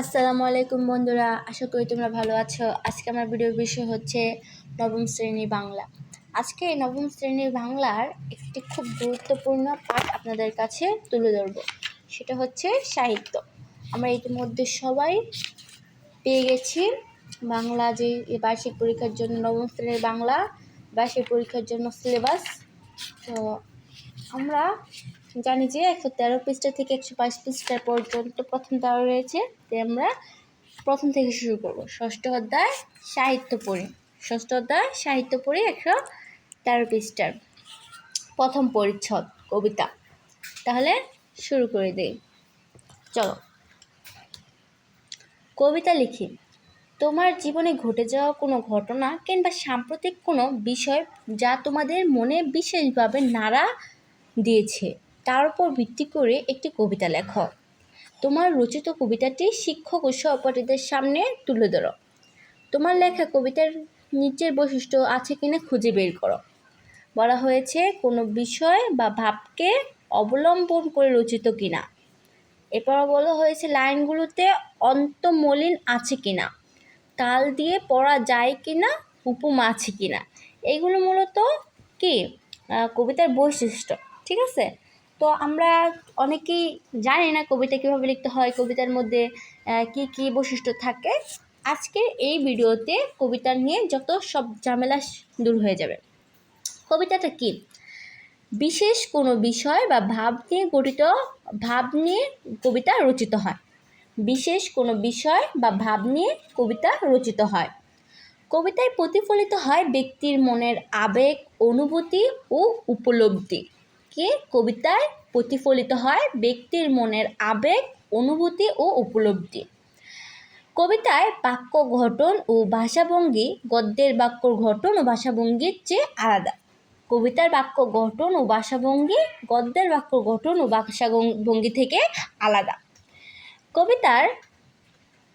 আসসালামু আলাইকুম বন্ধুরা, আশা করি তোমরা ভালো আছো। আজকে আমার ভিডিওর বিষয় হচ্ছে নবম শ্রেণি বাংলা। আজকে নবম শ্রেণির বাংলার একটি খুব গুরুত্বপূর্ণ পাঠ আপনাদের কাছে তুলে ধরবো। সেটা হচ্ছে সাহিত্য। আমরা ইতিমধ্যে সবাই পেয়ে গেছি বাংলা যে বার্ষিক পরীক্ষার জন্য, নবম শ্রেণির বাংলা বার্ষিক পরীক্ষার জন্য সিলেবাস তো আমরা জানি যে একশো তেরো পৃষ্ঠা থেকে একশো বাইশ পৃষ্ঠা পর্যন্ত প্রথম দেওয়া রয়েছে। তাই আমরা প্রথম থেকে শুরু করব। ষষ্ঠ অধ্যায়, সাহিত্য পড়ি। ষষ্ঠ অধ্যায়, সাহিত্য পড়ি একশো তেরো পৃষ্ঠার প্রথম পরিচ্ছদ, কবিতা। তাহলে শুরু করে দিই। চলো। কবিতা লিখি। তোমার জীবনে ঘটে যাওয়া কোনো ঘটনা কিংবা সাম্প্রতিক কোনো বিষয় যা তোমাদের মনে বিশেষভাবে নাড়া দিয়েছে? তার উপর ভিত্তি করে একটি কবিতা লেখো। তোমার রচিত কবিতাটি শিক্ষক ও সহপাঠীদের সামনে তুলে ধরো। তোমার লেখা কবিতার নিচের বৈশিষ্ট্য আছে কিনা খুঁজে বের করো। বলা হয়েছে, কোনো বিষয় বা ভাবকে অবলম্বন করে রচিত কিনা। এরপর বলা হয়েছে, লাইনগুলোতে অন্তমলিন আছে কিনা। তাল দিয়ে পড়া যায় কিনা, উপমা আছে কিনা। এইগুলো মূলত কি? কবিতার বৈশিষ্ট্য, ঠিক আছে? তো আমরা অনেকেই জানি না কবিতা কীভাবে লিখতে হয়, কবিতার মধ্যে কি কি বৈশিষ্ট্য থাকে। আজকের এই ভিডিওতে কবিতা নিয়ে যত সব ঝামেলা দূর হয়ে যাবে। কবিতাটা কি? বিশেষ কোনো বিষয় বা ভাব নিয়ে গঠিত, ভাব নিয়ে কবিতা রচিত হয়। বিশেষ কোনো বিষয় বা ভাব নিয়ে কবিতা রচিত হয়। কবিতায় প্রতিফলিত হয় ব্যক্তির মনের আবেগ, অনুভূতি ও উপলব্ধি। কে কবিতায় প্রতিফলিত হয় ব্যক্তির মনের আবেগ, অনুভূতি ও উপলব্ধি। কবিতায় বাক্য গঠন ও ভাষাভঙ্গি, গদ্যের বাক্য গঠন ও ভাষাভঙ্গির চেয়ে আলাদা। কবিতার বাক্য গঠন ও ভাষাভঙ্গি, গদ্যের বাক্য গঠন ও ভাষাভঙ্গি থেকে আলাদা। কবিতার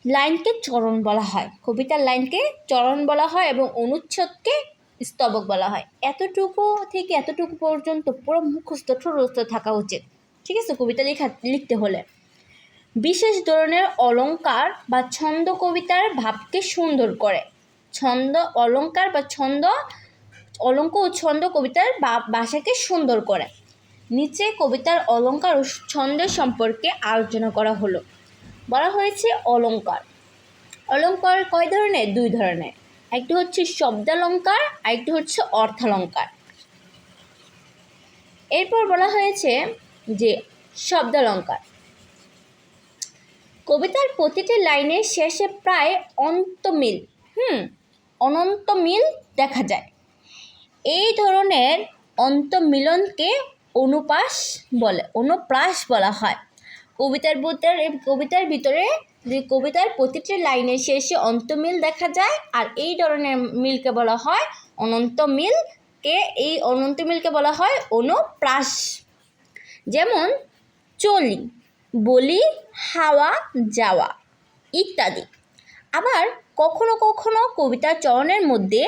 লাইনকে চরণ বলা হয়। কবিতার লাইনকে চরণ বলা হয় এবং অনুচ্ছেদকে স্তবক বলা হয়। এতটুকু থেকে এতটুকু পর্যন্ত পুরো মুখস্থ ঠোরস্থ থাকা উচিত। ঠিক আছে? কবিতা লেখা, লিখতে হলে। বিশেষ ধরনের অলঙ্কার বা ছন্দ কবিতার ভাবকে সুন্দর করে। ছন্দ অলংকার বা ছন্দ, অলঙ্ক ও ছন্দ কবিতার ভাষাকে সুন্দর করে। নিচে কবিতার অলঙ্কার ও ছন্দের সম্পর্কে আলোচনা করা হলো। বলা হয়েছে অলংকার অলঙ্কার কয় ধরনের? দুই ধরনের। একটি হচ্ছে শব্দালঙ্কার, আরেকটি হচ্ছে অর্থালঙ্কার। এরপর বলা হয়েছে যে শব্দালঙ্কার। কবিতার প্রতিটি লাইনের শেষে প্রায় অন্তমিল, হুম অনন্ত মিল দেখা যায়। এই ধরনের অন্তমিলনকে অনুপাস বলে, অনুপ্রাস বলা হয়। কবিতার ভিতর, কবিতার ভিতরে যে কবিতার প্রতিটি লাইনের শেষে অন্তমিল দেখা যায়, আর এই ধরনের মিলকে বলা হয় অনন্ত মিলকে এই অনন্ত মিলকে বলা হয়? অনুপ্রাস। যেমন, চলি, বলি, হাওয়া, যাওয়া ইত্যাদি। আবার কখনো কখনো কবিতার চরণের মধ্যে,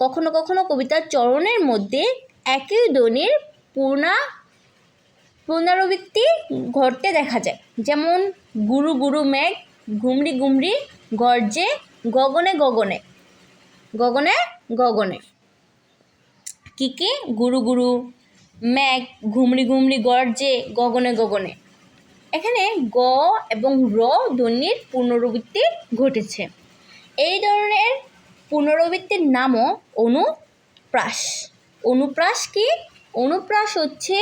কখনো কখনো কবিতার চরণের মধ্যে একই ধ্বনির পূর্ণা পুনরাবৃত্তি ঘটতে দেখা যায়। যেমন, গুরু গুরু মেঘ, ঘুমড়ি ঘুমড়ি, গর্জে, গগনে গগনে। গগনে গগনে। কি কি? গুরু গুরু, মেঘ, ঘুমড়ি ঘুমড়ি, গর্জে, গগনে গগনে। এখানে গ এবং র ধ্বনির পুনরাবৃত্তি ঘটেছে। এই ধরনের পুনরাবৃত্তির নামও অনুপ্রাস। অনুপ্রাস কি? অনুপ্রাস হচ্ছে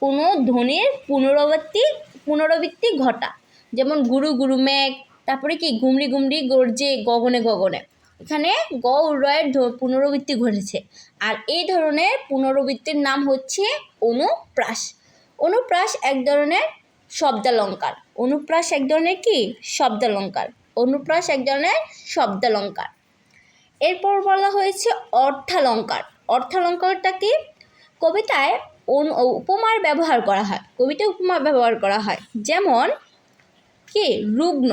কোনো ধ্বনির পুনরাবৃত্তি পুনরাবৃত্তি ঘটা। যেমন গুরু গুরু মেঘ, তারপরে কি ঘুমড়ি গুমড়ি গর্জে গগনে গগনে। এখানে গ ধ- পুনরাবৃত্তি ঘটেছে। আর এই ধরনের পুনরাবৃত্তির নাম হচ্ছে অনুপ্রাস। অনুপ্রাস এক ধরনের শব্দালঙ্কার। অনুপ্রাস এক ধরনের কি? শব্দালঙ্কার। অনুপ্রাস এক ধরনের শব্দালঙ্কার। এরপর বলা হয়েছে অর্থালঙ্কার। অর্থালঙ্কারটা কি? কবিতায় অনু উপমার ব্যবহার করা হয়। কবিতায় উপমা ব্যবহার করা হয়। যেমন, কি? রুগ্ন।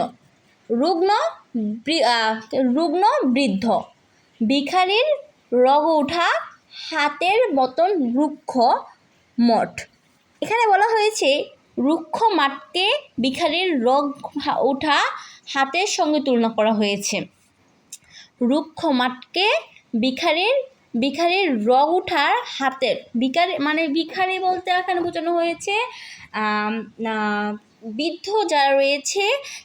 রুগ্ন রুগ্ন বৃদ্ধ। ভিখারির রগ ওঠা হাতের মতন রুক্ষ মঠ। এখানে বলা হয়েছে, রুক্ষ মাঠকে ভিখারির রগ ওঠা হাতের সঙ্গে তুলনা করা হয়েছে। রুক্ষ মাঠকে ভিখারির ভিখারির রগ ওঠার হাতের, ভিখারি মানে ভিখারি বলতে এখানে বোঝানো হয়েছে বৃদ্ধ যারা রয়েছে,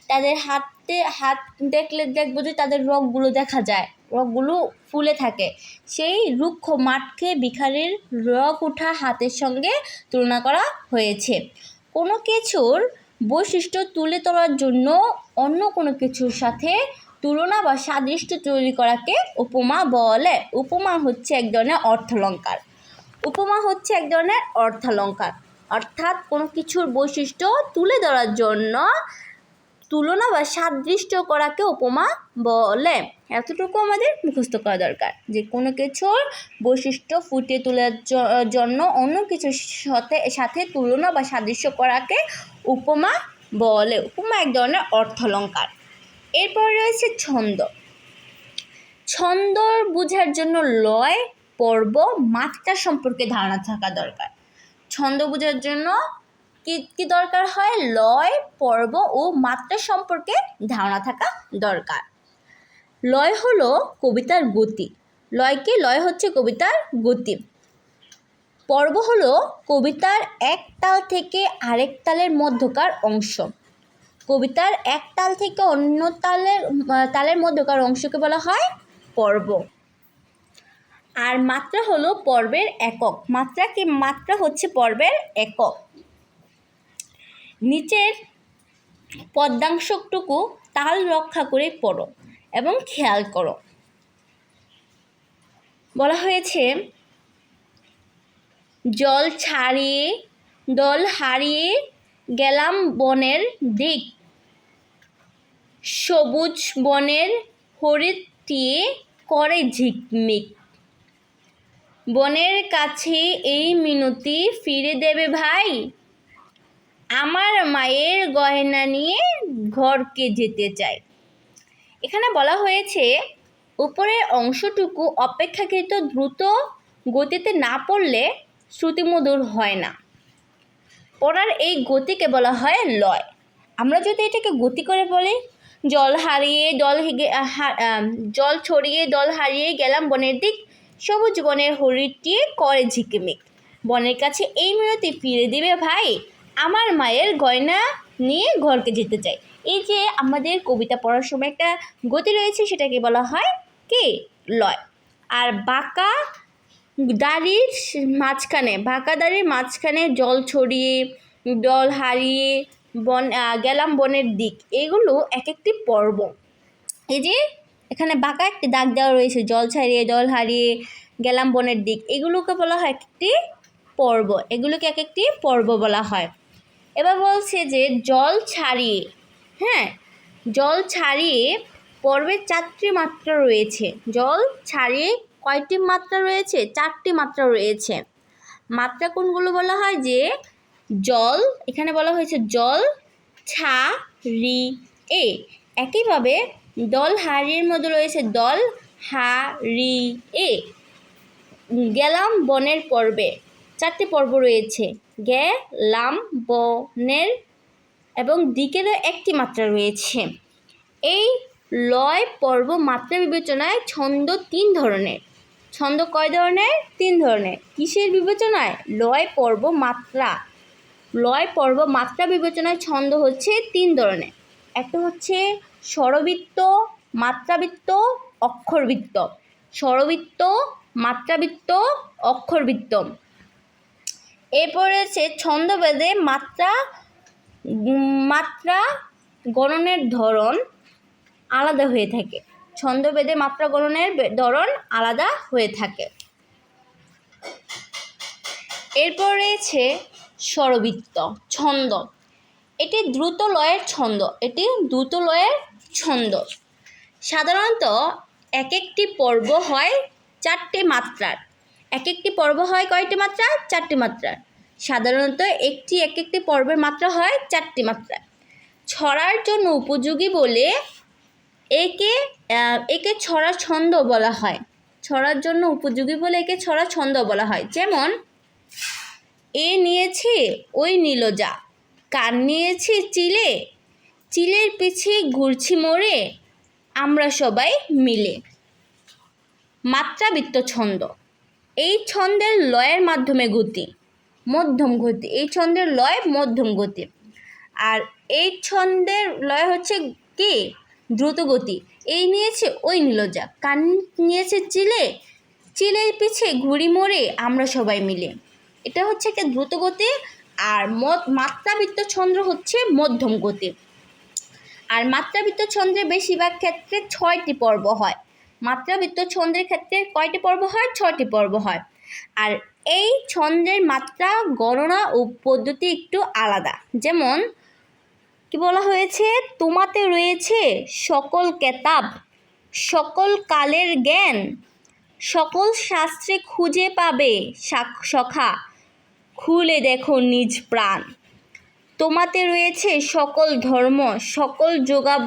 তাদের হাতে, হাত দেখলে দেখব যে তাদের রগগুলো দেখা যায়, রগগুলো ফুলে থাকে। সেই রুক্ষ মাঠকে ভিখারির রগ ওঠা হাতের সঙ্গে তুলনা করা হয়েছে। কোনো কিছুর বৈশিষ্ট্য তুলে ধরার জন্য অন্য কোনো কিছুর সাথে তুলনা বা সাদৃশ্য তৈরি করাকে উপমা বলে। উপমা হচ্ছে এক ধরনের অর্থলঙ্কার। উপমা হচ্ছে এক ধরনের অর্থালঙ্কার। অর্থাৎ কোনো কিছুর বৈশিষ্ট্য তুলে ধরার জন্য তুলনা বা সাদৃশ্য করাকে উপমা বলে। এতটুকু আমাদের মুখস্থ করা দরকার যে কোনো কিছুর বৈশিষ্ট্য ফুটিয়ে তোলার জন্য অন্য কিছুর সাথে সাথে তুলনা বা সাদৃশ্য করাকে উপমা বলে। উপমা এক ধরনের অর্থলঙ্কার। এরপর রয়েছে ছন্দ। ছন্দ বোঝার জন্য লয়, পর্ব, মাত্রা সম্পর্কে ধারণা থাকা দরকার। ছন্দ বোঝার জন্য কি কি দরকার হয়? লয়, পর্ব ও মাত্রা সম্পর্কে ধারণা থাকা দরকার। লয় হলো কবিতার গতি। লয় কি লয় হচ্ছে কবিতার গতি। পর্ব হলো কবিতার এক তাল থেকে আরেক তালের মধ্যকার অংশ। কবিতার এক তাল থেকে অন্য তালের তালের মধ্যকার অংশকে বলা হয় পর্ব। আর মাত্রা হলো পর্বের একক। মাত্রা কি মাত্রা হচ্ছে পর্বের একক। নিচের পদ্মাংশটুকু তাল রক্ষা করে পড়ো এবং খেয়াল করো। বলা হয়েছে, জল ছাড়িয়ে, দল হারিয়ে গেলাম বনের দিক। সবুজ বনের হরিটিয়ে করে ঝিকমিক। বনের কাছে এই মিনতি ফিরে দেবে ভাই। আমার মায়ের গয়না নিয়ে ঘরকে যেতে চাই। এখানে বলা হয়েছে উপরের অংশটুকু অপেক্ষাকৃত দ্রুত গতিতে না পড়লে শ্রুতিমধুর হয় না। পড়ার এই গতিকে বলা হয় লয়। আমরা যদি এটাকে গতি করে বলি জল হারিয়ে দল জল ছড়িয়ে দল হারিয়ে গেলাম বনের দিক। সবুজ বনের হরিটি করে ঝিকিমিক বনের কাছে এই মিনতি ফিরে দিবে ভাই। আমার মায়ের গয়না নিয়ে ঘরকে যেতে চাই। এই যে আমাদের কবিতা পড়ার সময় একটা গতি রয়েছে, সেটাকে বলা হয় কি? লয়। আর বাঁকা দাড়ির মাঝখানে, বাঁকা দাড়ির মাঝখানে জল ছড়িয়ে জল হারিয়ে বন গেলাম বনের দিক। এগুলো এক একটি পর্ব। এই যে এখানে বাঁকা একটি দাগ দেওয়া রয়েছে, জল ছাড়িয়ে, জল হারিয়ে গেলাম বনের দিক। এগুলোকে বলা হয় একটি পর্ব। এগুলোকে এক একটি পর্ব বলা হয়। এবার বলছে যে জল ছাড়িয়ে হ্যাঁ জল ছাড়িয়ে পর্বের চারটি মাত্রা রয়েছে। জল ছাড়িয়ে কয়টি মাত্রা রয়েছে? চারটি মাত্রা রয়েছে। মাত্রা কোনগুলো বলা হয় যে জল, এখানে বলা হয়েছে জল, ছা, রি, এ। একইভাবে দল হারির মধ্যে রয়েছে দল, হা, রি, এ। গেলাম বনের পর্বে। চারটি পর্ব রয়েছে। গেলাম বনের এবং দিকেরও একটি মাত্রা রয়েছে। এই লয় পর্ব মাত্রা বিবেচনায় ছন্দ তিন ধরনের। ছন্দ কয় ধরনের? তিন ধরনের। কিসের বিবেচনায়? লয় পর্ব মাত্রা। লয় পর্ব মাত্রা বিবেচনায় ছন্দ হচ্ছে তিন ধরনের। একটা হচ্ছে স্বরবৃত্ত, মাত্রাবৃত্ত, অক্ষরবৃত্ত। স্বরবৃত্ত, মাত্রাবৃত্ত, অক্ষরবৃত্ত। এরপর রয়েছে ছন্দভেদে মাত্রা মাত্রা গণনের ধরন আলাদা হয়ে থাকে। ছন্দভেদে মাত্রা গণনের ধরন আলাদা হয়ে থাকে। এরপর রয়েছে স্বরবৃত্ত, ছন্দ। এটি দ্রুত লয়ের ছন্দ, এটি দ্রুত লয়ের ছন্দ। সাধারণত এক একটি পর্ব হয় চারটি মাত্রার। এক একটি পর্ব হয় কয়টি মাত্রা চারটি মাত্রার। সাধারণত একটি এক একটি পর্বের মাত্রা হয় চারটি মাত্রা ছড়ার জন্য উপযোগী বলে একে একে ছড়া ছন্দ বলা হয়। ছড়ার জন্য উপযোগী বলে একে ছড়া ছন্দ বলা হয়। যেমন এ নিয়েছে, ওই নিল যা। কান নিয়েছি চিলে, চিলের পিছে ঘুরছি মোড়ে, আমরা সবাই মিলে। মাত্রাবৃত্ত ছন্দ। এই ছন্দের লয়ের মাধ্যমে গতি, মধ্যম গতি। এই ছন্দের লয় মধ্যম গতি। আর এই ছন্দের লয় হচ্ছে কি? দ্রুত গতি। এই নিয়েছে, ওই নীলজা কান নিয়েছে চিলে, চিলের পিছে ঘুড়ি মোড়ে, আমরা সবাই মিলে। এটা হচ্ছে একটা দ্রুত গতি আর মত, মাত্রাবৃত্ত ছন্দ হচ্ছে মধ্যম গতি। আর মাত্রাবৃত্ত ছন্দের বেশিরভাগ ক্ষেত্রে ছয়টি পর্ব হয়। মাত্রাবৃত্ত ছন্দ্রের ক্ষেত্রে কয়টি পর্ব হয়? ছয়টি পর্ব হয়। আর এই ছন্দের মাত্রা, গণনা ও পদ্ধতি একটু আলাদা। যেমন, কি বলা হয়েছে? তোমাতে রয়েছে সকল কেতাব, সকল কালের জ্ঞান, সকল শাস্ত্রে খুঁজে পাবে সখা খুলে দেখো নিজ প্রাণ। তোমাতে রয়েছে সকল ধর্ম, সকল যোগা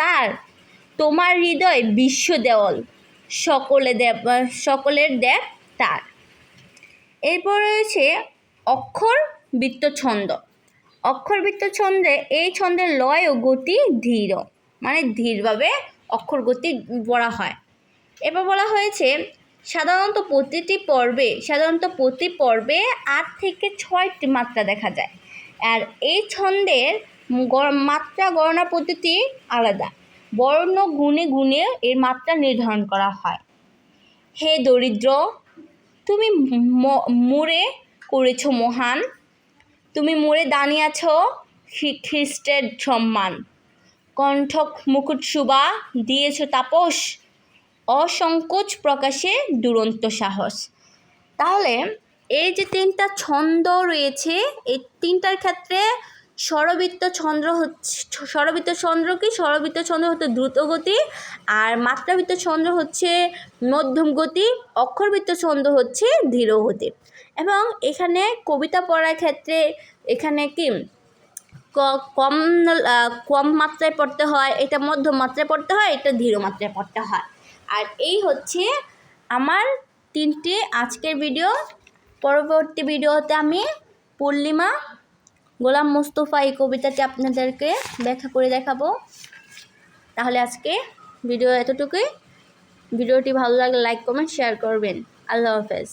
তার। তোমার হৃদয় বিশ্ব দেওয়াল, সকলে দেব, সকলের দেব তার। এরপর রয়েছে অক্ষর বৃত্ত ছন্দ। অক্ষর বৃত্ত ছন্দে, এই ছন্দের লয় ও গতি ধীর মানে ধীরভাবে অক্ষর গতি পড়া হয়। এবার বলা হয়েছে সাধারণত প্রতিটি পর্বে, সাধারণত প্রতি পর্বে আট থেকে ছয়টি মাত্রা দেখা যায়। আর এই ছন্দের মাত্রা গণনা পদ্ধতি আলাদা। বর্ণ গুণে গুণে এর মাত্রা নির্ধারণ করা হয়। হে দরিদ্র, তুমি ম- মোরে করেছ মহান। তুমি মোড়ে দাঁড়িয়েছ খ্রি- খ্রিস্টের সম্মান। কণ্ঠক মুকুট শুভা দিয়েছ তাপস। অসংকোচ প্রকাশে দুরন্ত সাহস। তাহলে এই যে তিনটা ছন্দ রয়েছে, এই তিনটার ক্ষেত্রে স্বরবৃত্ত ছন্দ হচ্ছে স্বরবৃত্ত ছন্দ কি? স্বরবৃত্ত ছন্দ হচ্ছে দ্রুত গতি, আর মাত্রাবৃত্ত ছন্দ হচ্ছে মধ্যম গতি, অক্ষরবৃত্ত ছন্দ হচ্ছে ধীর গতি। এবং এখানে কবিতা পড়ার ক্ষেত্রে এখানে ক- কম কম মাত্রায় পড়তে হয়, এটা মধ্যম মাত্রায় পড়তে হয়, এটা ধীর মাত্রায় পড়তে হয়। আর এই হচ্ছে আমার তিনটে আজকের ভিডিও পরবর্তী ভিডিওতে আমি পূর্ণিমা গোলাম মুস্তফা এই কবিতাটি আপনাদেরকে ব্যাখ্যা করে দেখাবো। তাহলে আজকে ভিডিও এতটুকুই। ভিডিওটি ভালো লাগলে লাইক কমেন্ট শেয়ার করবেন। আল্লাহ হাফেজ।